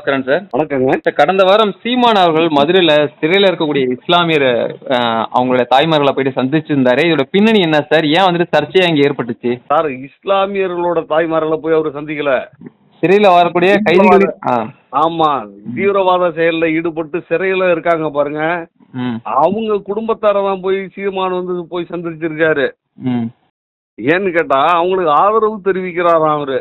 Bhaskaran sir. வணக்கங்க. கடந்த வாரம் சீமான் அவர்கள் மதுரையில் சிறையில் இருக்கக்கூடிய இஸ்லாமியர் அவங்களுடைய தாய்மார்களை போயிட்டு சந்திச்சிருந்தாரு. இதோட பின்னணி என்ன சார்? ஏன் வந்துட்டு சர்ச்சையா இங்கே ஏற்பட்டுச்சு? சார் இஸ்லாமியர்களோட தாய்மார்களை போய் அவர் சந்திக்கல. சிறையில் வரக்கூடிய கைதிகள் ஆமா தீவிரவாத செயல்ல ஈடுபட்டு சிறையில இருக்காங்க பாருங்க. அவங்க குடும்பத்தார தான் போய் சீமான் வந்து போய் சந்திச்சிருக்காரு. ஏன்னு கேட்டா அவங்களுக்கு ஆதரவு தெரிவிக்கிறாராம் அவரு.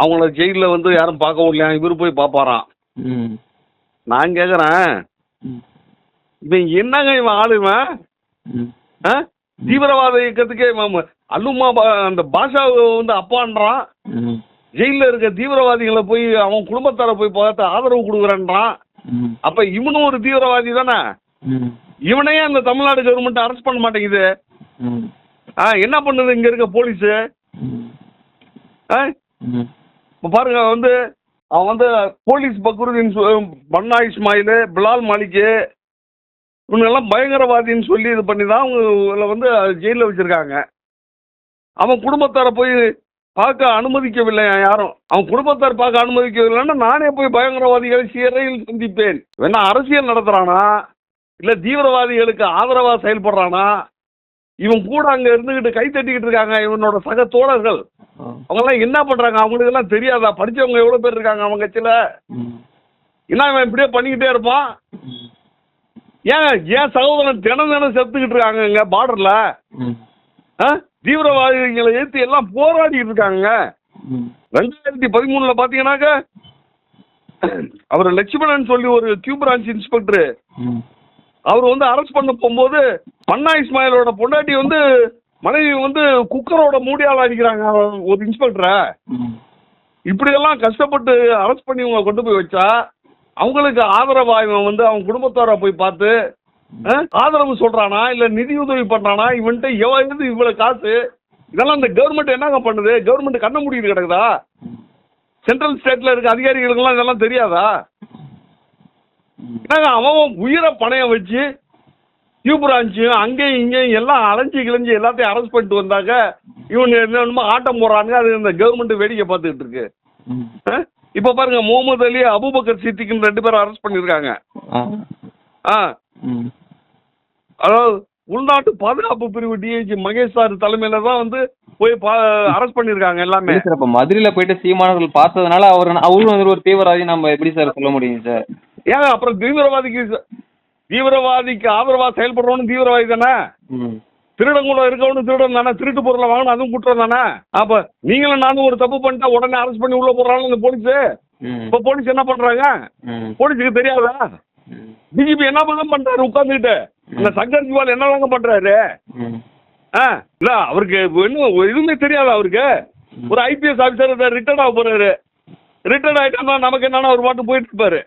அவங்கள ஜெயில வந்து யாரும் பார்க்க முடியல இவரு போய் பார்ப்பாராம். ம். நான் கேக்குறேன். ம். இவன் என்னங்க இவன் ஆளு இவன்? ஆ? தீவிரவாத இயக்கத்துக்கே அல்லுமா அந்த பாஷா வந்து அப்பான்றான். ம். ஜெயில இருக்க தீவிரவாதிகளை போய் அவன் குடும்பத்தார போய் பார்த்து ஆதரவு கொடுக்குறான்றான். அப்ப இவனும் ஒரு தீவிரவாதி தானே? இவனையே அந்த தமிழ்நாடு கவர்மெண்ட் அரெஸ்ட் பண்ண மாட்டேங்குது. ஆ என்ன பண்ணுது இங்க இருக்க போலீஸ்? ஆ? இப்போ பாருங்க வந்து அவன் வந்து போலீஸ் பக்ருதீன் சு- பன்னா இஸ்மாயில் பிலால் மாலிக்கு இவங்கெல்லாம் பயங்கரவாதின்னு சொல்லி இது பண்ணி தான் அவங்க வந்து ஜெயிலில் வச்சுருக்காங்க. அவன் குடும்பத்தாரை போய் பார்க்க அனுமதிக்கவில்லை யாரும். அவன் குடும்பத்தார் பார்க்க அனுமதிக்கவில்லைன்னா நானே போய் பயங்கரவாதிகளை சிறையில் சந்திப்பேன். வேணா அரசியல் நடத்துகிறானா இல்லை தீவிரவாதிகளுக்கு ஆதரவாக செயல்படுறானா? இவன் கூட அங்கே இருந்துக்கிட்டு கை தட்டிக்கிட்டு இருக்காங்க இவனோட சக தோழர்கள். அவங்கெல்லாம் என்ன பண்றாங்க? அவங்களுக்கு எல்லாம் தெரியாதா? படிச்சவங்க எவ்வளவு பேர் இருக்காங்க அவங்க கட்சியில? என்ன இவன் இப்படியே பண்ணிக்கிட்டே இருப்பான்? ஏன் ஏன் சகோதரன் தினம் தினம் செத்துக்கிட்டு இருக்காங்க இங்க பார்டர்ல தீவிரவாதிகளை எதிர்த்து எல்லாம் போராடிட்டு இருக்காங்க. ரெண்டாயிரத்தி பதிமூணுல பாத்தீங்கன்னாக்க அவர் லட்சுமணன் சொல்லி ஒரு கியூ பிரான்ச் இன்ஸ்பெக்டர் அவர் வந்து அரெஸ்ட் பண்ண போகும்போது பன்னா இஸ்மாயிலோட பொண்டாட்டி வந்து மனைவி வந்து குக்கரோட மூடியால் அடிக்கிறாங்க ஒரு இன்ஸ்பெக்டரை இப்படியெல்லாம் கஷ்டப்பட்டு அரெஸ்ட் பண்ணி இவங்க கொண்டு போய் வச்சா அவங்களுக்கு ஆதரவா இவன் வந்து அவன் குடும்பத்தார போய் பார்த்து ஆதரவு சொல்றானா இல்ல நிதி உதவி பண்றானா? இவன்ட்டு எவ்வளவு இவ்வளவு காசு? இதெல்லாம் இந்த கவர்மெண்ட் என்னங்க பண்ணுது? கவர்மெண்ட் கண்ண முடியுது கிடக்குதா? சென்ட்ரல் ஸ்டேட்ல இருக்க அதிகாரிகளுக்கெல்லாம் இதெல்லாம் தெரியாதா? என்னங்க அவன் உயிரை பணையம் வச்சு பிரான்ச்சும் அங்கேயும் இங்கேயும் எல்லாம் அலைஞ்சு கிழிஞ்சு எல்லாத்தையும் அரெஸ்ட் பண்ணிட்டு வந்தாக்க இவங்க என்னமோ ஆட்டம் போடுறாங்க அது இந்த கவர்மெண்ட் வேடிக்கை பார்த்துக்கிட்டு இருக்கு? இப்ப பாருங்க முகமது அலி அபூபக்கர் சித்திக்குன்னு ரெண்டு பேரும் அரெஸ்ட் பண்ணிருக்காங்க ஆ. அதாவது உள்நாட்டு பாதுகாப்பு பிரிவு டிஐஜி மகேஷ் சார் தலைமையில தான் வந்து போய் அரெஸ்ட் பண்ணிருக்காங்க எல்லாமே. சார் இப்போ மதுரையில் போயிட்டு சீமானவர்கள் பார்த்ததுனால அவர் அவரும் வந்து ஒரு தீவிரவாதி நம்ம எப்படி சார் சொல்ல முடியும் சார்? ஏங்க அப்புறம் தீவிரவாதிக்கு தீவிரவாதிக்கு ஆதரவா செயல்படுறவனு தீவிரவாதி தானே? திருடங்குள்ள இருக்கவனு திருடன் தானே? திருட்டு பொருளை வாங்கணும் அதுவும் குற்றம் தானே? அப்ப நீங்களும் நானும் ஒரு தப்பு பண்ணிட்டா உடனே அரெஸ்ட் பண்ணி உள்ள போடுறாங்க இந்த போலீஸ் இப்ப போலீஸ் என்ன பண்றாங்க? போலீஸுக்கு தெரியாதா? டிஜிபி என்ன பண்ண பண்றாரு உட்காந்துக்கிட்டு இந்த சங்கர் ஜிவால் என்னதாங்க பண்றாரு? இல்ல அவருக்கு இன்னும் எதுவுமே தெரியாது அவருக்கு. ஒரு ஐபிஎஸ் ஆஃபீஸர் ரிட்டையர்ட் ஆக போறாரு. ரிட்டையர்ட் ஆயிட்டா நமக்கு என்னன்னா ஒரு பாட்டு போயிட்டு இருப்பாரு.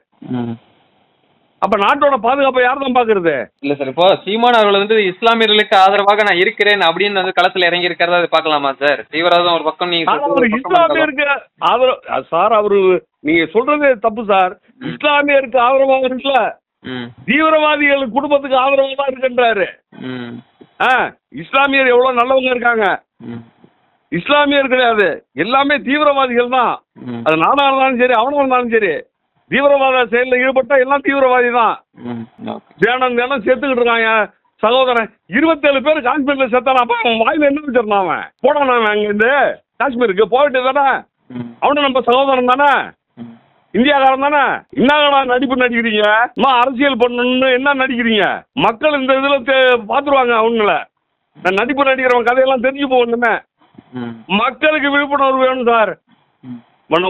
அப்ப நாட்டோட பாதுகாப்பை யார் தான் பாக்குறது இல்ல சார் இப்போ சீமான் அவர்கள் வந்து இஸ்லாமியர்களுக்கு ஆதரவாக நான் இருக்கிறேன் அப்படின்னு வந்து களத்துல இறங்கி இருக்கிறதா அது பார்க்கலாமா சார்? தீவிரவாதம் ஒரு பக்கம் நீங்க அவர். இஸ்லாமியருக்கு ஆதரவு சார் அவரு நீங்க சொல்றதே தப்பு சார். இஸ்லாமியருக்கு ஆதரவாக இருக்குல்ல தீவிரவாதிகள் குடும்பத்துக்கு ஆதரவாக தான் இருக்குன்றாரு. இஸ்லாமியர் எவ்வளவு நல்லவங்க இருக்காங்க. இஸ்லாமியர் கிடையாது. எல்லாமே தீவிரவாதிகள் தான். அது நானா இருந்தாலும் சரி அவனா இருந்தாலும் சரி. தீவிரவாத செயலில் ஈடுபட்டா எல்லாம் தீவிரவாதி தான் ம் ஓகே தியானம் தியானம் செத்துக்கிட்டு இருக்காங்க. சகோதரன் இருபத்தேழு பேர் காஷ்மீர்ல செத்தான அப்ப அவன் வாயில என்ன வச்சிருந்தான் அவன்? போடான் அவன் அங்கிருந்து. காஷ்மீருக்கு போயிட்டு தானே? அவனு நம்ம சகோதரன் தானே? இந்தியாக்காரன் தானே? என்னங்கடா நடிப்பு நடிக்கிறீங்க? அம்மா அரசியல் பண்ணணும்னு என்ன நடிக்கிறீங்க? மக்கள் இந்த இதுல பாத்துருவாங்க அவங்கள. நான் நடிப்பு நடிக்கிறவன் கதையெல்லாம் தெரிஞ்சு போகணுமே. மக்களுக்கு விழிப்புணர்வு வேணும் சார்.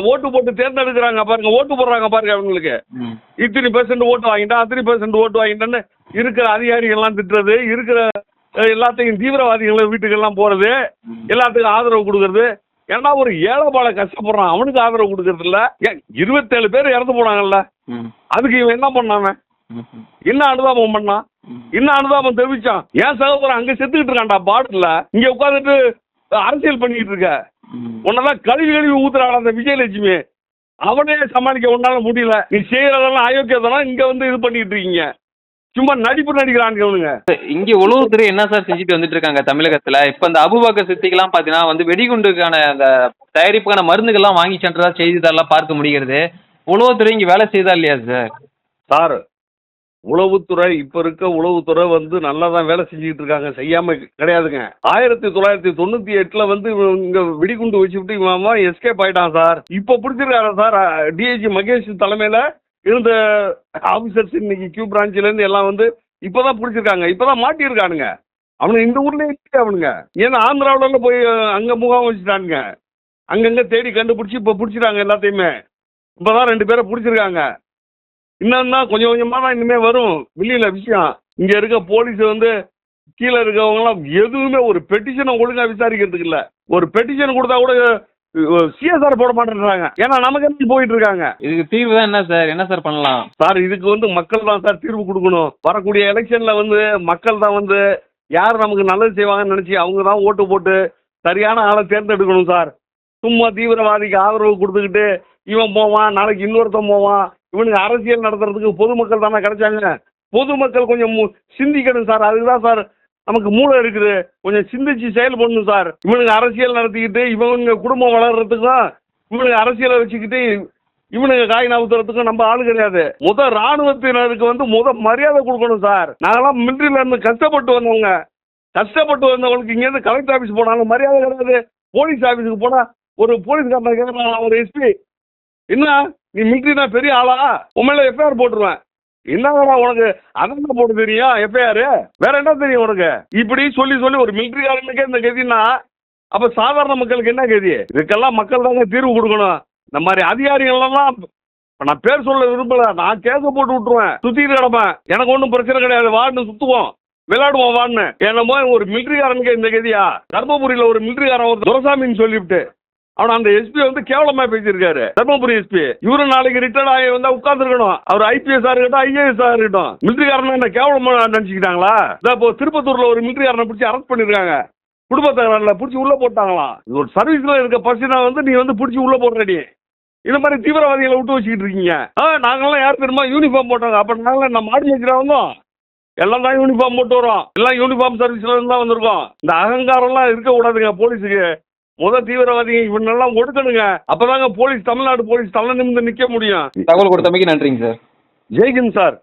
ஓட்டு போட்டு தேர்ந்தெடுக்கிறாங்க பாருங்க ஓட்டு போடுறாங்க பாருங்க அவங்களுக்கு இத்தனை பெர்சன்ட் ஓட்டு வாங்கிட்டான் அத்தனை பெர்சன்ட் ஓட்டு வாங்கிட்டான்னு இருக்கிற அதிகாரிகள்லாம் திட்டுறது இருக்கிற எல்லாத்தையும் தீவிரவாதிகள் வீட்டுக்கெல்லாம் போறது எல்லாத்துக்கும் ஆதரவு கொடுக்கறது. ஏன்னா ஒரு ஏழைப்பாள கஷ்டப்படுறான் அவனுக்கு ஆதரவு கொடுக்கறது இல்ல. இருபத்தேழு பேர் இறந்து போனாங்கல்ல. அதுக்கு இவன் என்ன பண்ணான் என்ன அனுதாபம் பண்ணான்? என்ன அனுதாபம் தெரிவிச்சான்? ஏன் சகோதரன் அங்க செத்துக்கிட்டு இருக்கான்டா பாட்டில் இங்க உட்காந்துட்டு அரசியல் பண்ணிக்கிட்டு இருக்க. ம். உன்னதான் கழுவி கழுவி ஊத்துறாள் அந்த விஜயலட்சுமி? அவனே சமாளிக்க உன்னால முடியல. நீ செய்யறதெல்லாம் அயோக்கியதெல்லாம் இங்க வந்து இது பண்ணிட்டு இருக்கீங்க. சும்மா நடிப்பு நடிக்கிறாங்க இவனுங்க. இங்க உளவுத்துறை என்ன சார் செஞ்சுட்டு வந்துட்டு இருக்காங்க தமிழகத்துல? இப்ப இந்த அபுபாக்கர் சித்திக்கெல்லாம் பாத்தீங்கன்னா வந்து வெடிகுண்டுக்கான அந்த தயாரிப்புக்கான மருந்துகள்லாம் வாங்கி சென்றதா செய்தித்தாளெல்லாம் பார்க்க முடிகிறது. உளவுத்துறை இங்க வேலை செய்தா இல்லையா சார்? சார் உளவுத்துறை இப்ப இருக்க உளவுத்துறை வந்து நல்லா தான் வேலை செஞ்சுக்கிட்டு இருக்காங்க செய்யாம கிடையாதுங்க. ஆயிரத்தி தொள்ளாயிரத்தி தொண்ணூத்தி எட்டுல வந்து இங்க வெடிகுண்டு வச்சுட்டு இவன் எஸ்கேப் ஆயிட்டான் சார். இப்ப பிடிச்சிருக்காரு சார்? டிஐஜி மகேஷ் தலைமையில இருந்த ஆபிசர்ஸ் இன்னைக்கு கியூ பிரான்ச்ல இருந்து எல்லாம் வந்து இப்பதான் பிடிச்சிருக்காங்க. இப்பதான் மாட்டியிருக்கானுங்க. அவனுங்க இந்த ஊர்ல இருக்கு அவனுங்க. ஏன்னா ஆந்திராவில போய் அங்க முகாம் வச்சுட்டானுங்க. அங்கங்க தேடி கண்டுபிடிச்சி இப்ப பிடிச்சிட்டாங்க எல்லாத்தையுமே. இப்பதான் ரெண்டு பேரை பிடிச்சிருக்காங்க. இன்னும் தான் கொஞ்சம் கொஞ்சமா தான் இனிமே வரும். வெளியில விஷயம். இங்க இருக்க போலீஸ் வந்து கீழே இருக்கவங்கலாம் எதுவுமே ஒரு பெட்டிஷனை ஒழுங்கா விசாரிக்கிறதுக்கு இல்ல. ஒரு பெட்டிஷன் கொடுத்தா கூட சிஎஸ்ஆர் போட மாட்டேன்றாங்க. ஏன்னா நமக்கு என்ன போயிட்டு இருக்காங்க? இதுக்கு தீர்வு தான் என்ன சார்? என்ன சார் பண்ணலாம்? சார் இதுக்கு வந்து மக்கள் தான் சார் தீர்வு கொடுக்கணும். வரக்கூடிய எலெக்ஷன்ல வந்து மக்கள் தான் வந்து யார் நமக்கு நல்லது செய்வாங்கன்னு நினைச்சு அவங்க தான் ஓட்டு போட்டு சரியான ஆளை தேர்ந்தெடுக்கணும் சார். சும்மா தீவிரவாதிக்கு ஆதரவு கொடுத்துக்கிட்டு இவன் போவான் நாளைக்கு இன்னொருத்தன் போவான். இவனுக்கு அரசியல் நடத்துறதுக்கு பொதுமக்கள் தானே கிடைச்சாங்க. பொதுமக்கள் கொஞ்சம் சிந்திக்கணும் சார். அதுக்கு தான் சார் நமக்கு மூளை இருக்குது. கொஞ்சம் சிந்திச்சு செயல்படணும் சார். இவனுக்கு அரசியல் நடத்திக்கிட்டு இவங்க குடும்பம் வளர்றதுக்கும் இவனுக்கு அரசியலை வச்சுக்கிட்டு இவனுக்கு காய் நவுத்துறதுக்கும் நம்ம ஆள் கிடையாது. முத ராணுவத்தினருக்கு வந்து முத மரியாதை கொடுக்கணும் சார். நாங்கெல்லாம் மிலிட்ரியில இருந்து கஷ்டப்பட்டு வந்தவங்க. கஷ்டப்பட்டு வந்தவங்களுக்கு இங்கேருந்து கலெக்டர் ஆஃபீஸ் போனாலும் மரியாதை கிடையாது. போலீஸ் ஆஃபீஸுக்கு போனால் ஒரு போலீஸ்காரனை கேட்கறான் ஒரு எஸ்பி என்ன? நீ மிலிட்ரினா பெரிய ஆளா? உண்மையில எஃப்ஐஆர் போட்டுருவேன். என்னடா உனக்கு? அதான் போட்டு தெரியும்? எஃப்ஐஆர் வேற என்ன தெரியும் உனக்கு? இப்படி சொல்லி சொல்லி ஒரு மிலிட்ரிக்காரனுக்கே இந்த கதினா அப்ப சாதாரண மக்களுக்கு என்ன கதி? இதுக்கெல்லாம் மக்கள் தாங்க தீர்வு கொடுக்கணும். இந்த மாதிரி அதிகாரிகள்லாம் நான் பேர் சொல்ல விரும்பல. நான் கேச போட்டு விட்டுருவேன். சுத்திட்டு கிடப்பேன். எனக்கு ஒன்றும் பிரச்சனை கிடையாது. வார்டு சுத்துவோம். விளையாடுவோம் வான்னு. என்னமோ ஒரு மிலிட்ரிக்காரனுக்கு இந்த கதியா? தர்மபுரியில ஒரு மிலிட்ரிக்காரன் ஒரு துரசாமின்னு சொல்லிவிட்டு அவன் அந்த எஸ்பி வந்து கேவலமா பேசியிருக்காரு. தர்மபுரி எஸ்பி இவரு நாளைக்கு ரிட்டையர்ட் ஆகி வந்தா உட்காந்துருக்கணும் அவர் ஐபிஎஸ் இருக்கட்டும் ஐஏஎஸ் இருக்கட்டும். மிலிட்டரிக்காரன் என்ன கேவலமா நினைச்சுக்கிட்டாங்களா? இதோ இப்போ திருப்பத்தூர்ல ஒரு மிலிட்டரிக்காரனை பிடிச்சி அரெஸ்ட் பண்ணிருக்காங்க குடும்ப பிடிச்சி உள்ள போட்டாங்களாம். இது ஒரு சர்வீஸ்ல இருக்க பர்சனை வந்து நீ வந்து பிடிச்சி உள்ள போடுறடி. இந்த மாதிரி தீவிரவாதிகளை விட்டு வச்சுக்கிட்டு இருக்கீங்க. ஆ நாங்கெல்லாம் யார் தெரியுமா? யூனிஃபார்ம் போட்டாங்க அப்ப நாங்களாம் நம்ம மாடி வச்சுட்டு வந்தோம் எல்லாம் தான் யூனிஃபார்ம் போட்டு வரோம். எல்லாம் யூனிஃபார்ம் சர்வீஸ்ல இருந்து தான் வந்திருக்கோம். இந்த அகங்காரம்லாம் இருக்க கூடாதுங்க போலீஸுக்கு. முத தீவிரவாதிங்க இவனெல்லாம் ஒடுக்கணுங்க. அப்பதாங்க போலீஸ் தமிழ்நாடு போலீஸ் தலை நிமிர்ந்து நிக்க முடியும். தகவல் கொடுத்தமைக்கு நன்றிங்க சார். ஜெய்ஹிந்த் சார்.